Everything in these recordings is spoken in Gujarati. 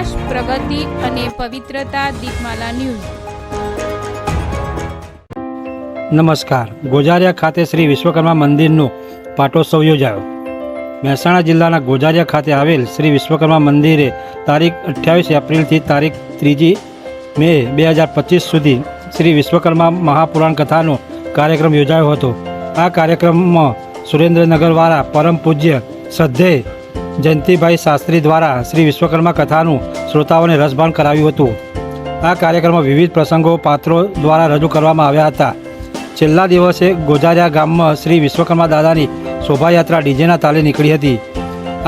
વિકાસ પ્રગતિ અને પવિત્રતા દીપમાલા ન્યૂઝ. નમસ્કાર. ગોજારિયા ખાતે શ્રી વિશ્વકર્મા મંદિરનો પાટોત્સવ યોજાયો. મહેસાણા જિલ્લાના ગોજારિયા ખાતે આવેલ શ્રી વિશ્વકર્મા મંદિરે તારીખ અઠ્યાવીસ એપ્રિલથી તારીખ ત્રીજી મે બે હજાર પચીસ સુધી શ્રી વિશ્વકર્મા મહાપુરાણ કથાનો કાર્યક્રમ યોજાયો હતો. આ કાર્યક્રમમાં સુરેન્દ્રનગરવાળા પરમ પૂજ્ય શ્રદ્ધેય જયંતિભાઈ શાસ્ત્રી દ્વારા શ્રી વિશ્વકર્મા કથાનું શ્રોતાઓને રસભાન કરાવ્યું હતું. આ કાર્યક્રમમાં વિવિધ પ્રસંગો પાત્રો દ્વારા રજૂ કરવામાં આવ્યા હતા. છેલ્લા દિવસે ગોજારિયા ગામમાં શ્રી વિશ્વકર્મા દાદાની શોભાયાત્રા ડીજેના તાલે નીકળી હતી.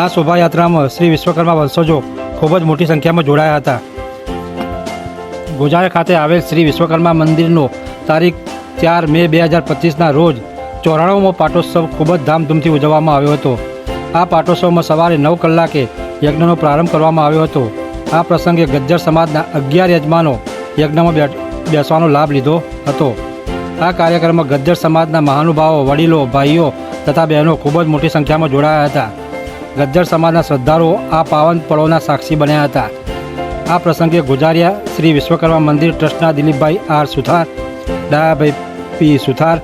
આ શોભાયાત્રામાં શ્રી વિશ્વકર્મા વંશજો ખૂબ જ મોટી સંખ્યામાં જોડાયા હતા. ગોજારા ખાતે આવેલ શ્રી વિશ્વકર્મા મંદિરનો તારીખ ચાર મે બે હજાર પચીસના રોજ ચોરાણુંમો પાટોત્સવ ખૂબ જ ધામધૂમથી ઉજવવામાં આવ્યો હતો. આ પાટોત્સવમાં સવારે નવ કલાકે યજ્ઞનો પ્રારંભ કરવામાં આવ્યો હતો. આ પ્રસંગે ગજ્જર સમાજના અગિયાર યજમાનો યજ્ઞમાં બેસવાનો લાભ લીધો હતો. આ કાર્યક્રમમાં ગજ્જર સમાજના મહાનુભાવો, વડીલો, ભાઈઓ તથા બહેનો ખૂબ જ મોટી સંખ્યામાં જોડાયા હતા. ગજ્જર સમાજના શ્રદ્ધાળુઓ આ પાવન પળોના સાક્ષી બન્યા હતા. આ પ્રસંગે ગુજારિયા શ્રી વિશ્વકર્મા મંદિર ટ્રસ્ટના દિલીપભાઈ આર સુથાર, ડાયાભાઈ પી સુથાર,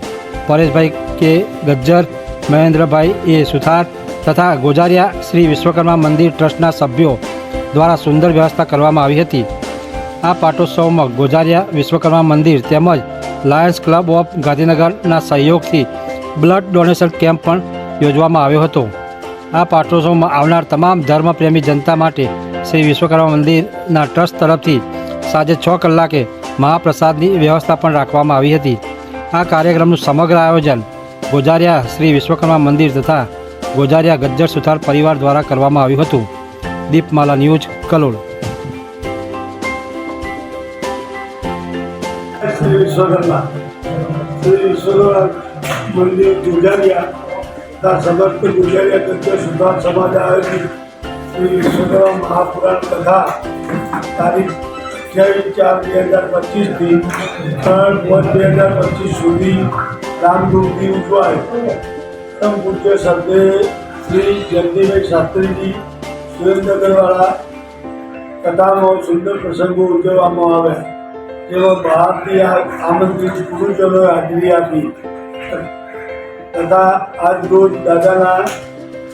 પરેશભાઈ કે ગજ્જર, મહેન્દ્રભાઈ એ સુથાર તથા ગોજારિયા શ્રી વિશ્વકર્મા મંદિર ટ્રસ્ટના સભ્યો દ્વારા સુંદર વ્યવસ્થા કરવામાં આવી હતી. આ પાટોત્સવમાં ગોજારિયા વિશ્વકર્મા મંદિર તેમજ લાયન્સ ક્લબ ઓફ ગાંધીનગરના સહયોગથી બ્લડ ડોનેશન કેમ્પ પણ યોજવામાં આવ્યો હતો. આ પાટોત્સવમાં આવનાર તમામ ધર્મપ્રેમી જનતા માટે શ્રી વિશ્વકર્મા મંદિરના ટ્રસ્ટ તરફથી સાંજે છ કલાકે મહાપ્રસાદની વ્યવસ્થા પણ રાખવામાં આવી હતી. આ કાર્યક્રમનું સમગ્ર આયોજન ગોજારિયા શ્રી વિશ્વકર્મા મંદિર તથા ગોજારિયા ગજ્જર સુથાર પરિવાર દ્વારા કરવામાં આવ્યું હતું. દીપમાલા ન્યૂઝ કલોલ શ્રી વિશ્વકર્મા શ્રી વિશ્વકર્મા મંદિર ગુજારિયા ના સમર્થ ગુજારિયા તત્વ સુધાર સમાજ આયોજિત શ્રી વિશ્વકર્મા મહાપુરાણ કથા તારીખ અઠ્યાવીસ ચાર બે હજાર પચીસથી ત્રણ પાંચ બે હજાર પચીસ સુધી રામધૂમથી ઉજવાય પરમ પૂજ્ય સર્દે શ્રી જયંતિભાઈ શાસ્ત્રીજી સુરેન્દ્રનગરવાળા કથામાં સુંદર પ્રસંગો ઉજવવામાં આવે. તેઓ બહારથી આમંત્રિત પુરુષોને હાજરી આપી. તથા આજ રોજ દાદાના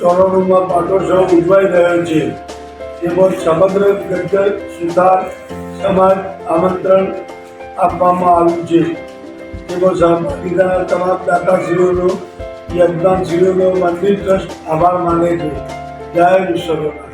ચોરણોમાં પાટોત્સવ ઉજવાઈ રહ્યો છે. તેમાં સમગ્ર ગજ્જર સુધાર, સમાજ, આમંત્રણ આપવામાં આવ્યું છે. તેમાં સહભાગીતાના તમામ દાતાશ્રીઓનો યજ્ઞાનશ્રીઓનો મંદિર ટ્રસ્ટ આભાર માને છે. જય વિશ્વકર્મા